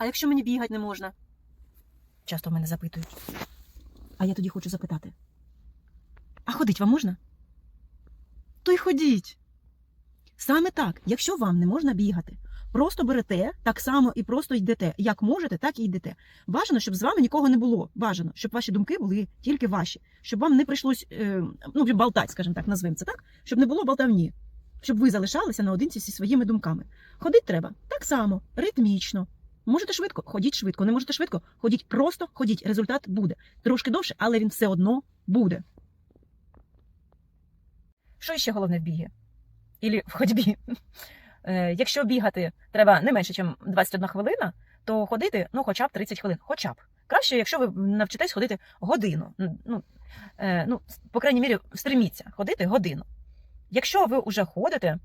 А якщо мені бігати не можна? Часто мене запитують. А я тоді хочу запитати. А ходить вам можна? То й ходіть. Саме так, якщо вам не можна бігати, просто берете так само і просто йдете. Як можете, так і йдете. Бажано, щоб з вами нікого не було. Бажано, щоб ваші думки були тільки ваші, щоб вам не прийшлось е, ну, болтати, скажімо так, назвемо це так, щоб не було болтавні, щоб ви залишалися наодинці зі своїми думками. Ходить треба так само, ритмічно. Можете швидко, ходіть швидко. Не можете швидко, ходіть просто, ходіть. Результат буде. Трошки довше, але він все одно буде. Що ще головне в бігі? Ілі в ходьбі? Е, Якщо бігати треба не менше, ніж 21 хвилина, то ходити ну, хоча б 30 хвилин. Хоча б. Краще, якщо ви навчитесь ходити годину. Ну, е, ну, по крайній мірі, стреміться ходити годину. Якщо ви вже ходите,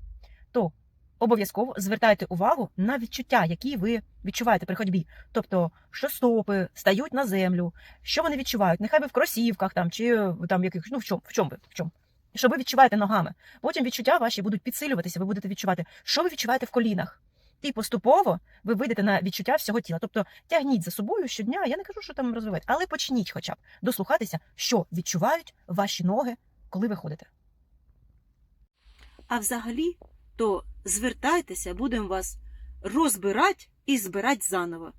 то обов'язково звертайте увагу на відчуття, які ви відчуваєте при ходьбі. Тобто, що стопи стають на землю, що вони відчувають, нехай ви в кросівках там, чи там яких, ну в чому, в чому ви? В чому? Що ви відчуваєте ногами. Потім відчуття ваші будуть підсилюватися, ви будете відчувати, що ви відчуваєте в колінах. І поступово ви вийдете на відчуття всього тіла. Тобто тягніть за собою щодня, я не кажу, що там розвивати, але почніть хоча б дослухатися, що відчувають ваші ноги, коли ви ходите. А взагалі, то звертайтеся, будемо вас розбирати і збирати заново.